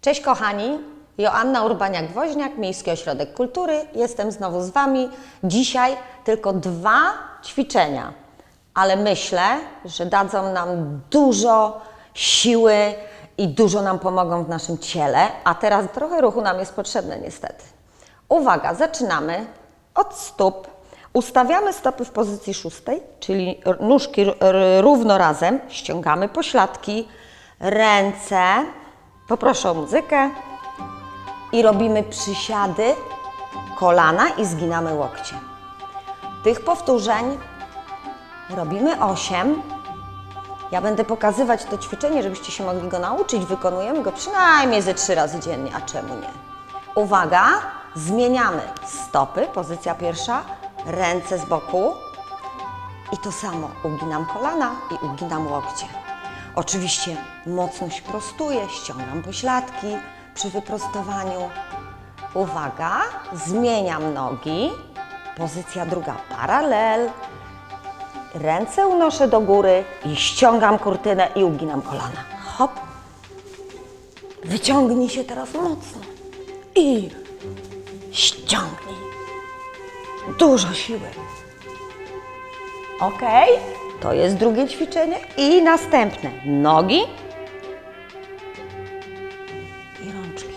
Cześć kochani, Joanna Urbaniak-Woźniak, Miejski Ośrodek Kultury. Jestem znowu z Wami. Dzisiaj tylko dwa ćwiczenia, ale myślę, że dadzą nam dużo siły i dużo nam pomogą w naszym ciele, a teraz trochę ruchu nam jest potrzebne niestety. Uwaga, zaczynamy od stóp. Ustawiamy stopy w pozycji szóstej, czyli nóżki równo razem, ściągamy pośladki, ręce, poproszę o muzykę i robimy przysiady, kolana i zginamy łokcie. Tych powtórzeń robimy 8. Ja będę pokazywać to ćwiczenie, żebyście się mogli go nauczyć. Wykonujemy go przynajmniej ze trzy razy dziennie, a czemu nie? Uwaga, zmieniamy stopy, pozycja pierwsza, ręce z boku i to samo. Uginam kolana i uginam łokcie. Oczywiście mocno się prostuję, ściągam pośladki przy wyprostowaniu. Uwaga, zmieniam nogi. Pozycja druga, paralel. Ręce unoszę do góry i ściągam kurtynę i uginam kolana. Hop. Wyciągnij się teraz mocno. I ściągnij. Dużo siły. Ok, to jest drugie ćwiczenie. I następne. Nogi i rączki.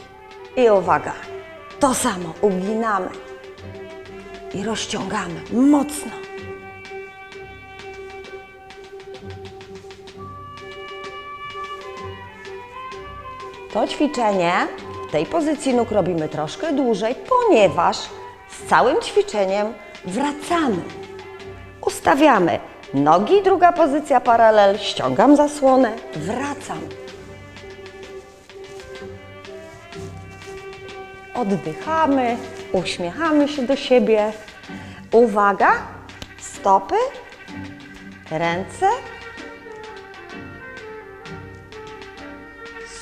I uwaga, to samo uginamy i rozciągamy mocno. To ćwiczenie w tej pozycji nóg robimy troszkę dłużej, ponieważ z całym ćwiczeniem wracamy. Ustawiamy nogi, druga pozycja paralel, ściągam zasłonę, wracam. Oddychamy, uśmiechamy się do siebie. Uwaga, stopy, ręce.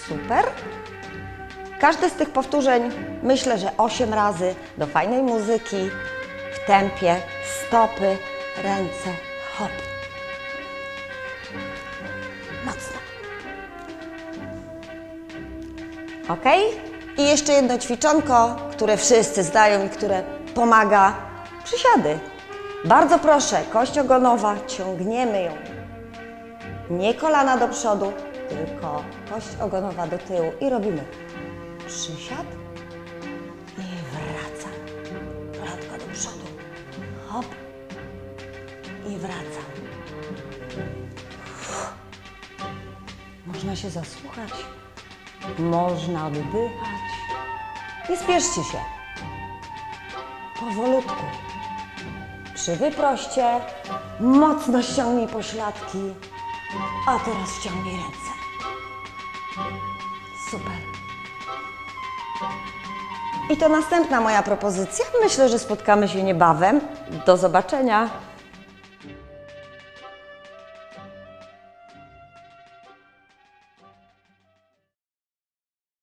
Super. Każde z tych powtórzeń myślę, że 8 razy do fajnej muzyki, w tempie, stopy, ręce, hop. Mocno. Ok? I jeszcze jedno ćwiczonko, które wszyscy zdają i które pomaga. Przysiady. Bardzo proszę, kość ogonowa, ciągniemy ją. Nie kolana do przodu, tylko kość ogonowa do tyłu i robimy przysiad i wracam. Kolatka do przodu. Hop i wracam. Można się zasłuchać, można oddychać. Nie spieszcie się. Powolutku. Przy wyproście mocno ściągnij pośladki, a teraz ściągnij ręce. Super. I to następna moja propozycja. Myślę, że spotkamy się niebawem. Do zobaczenia.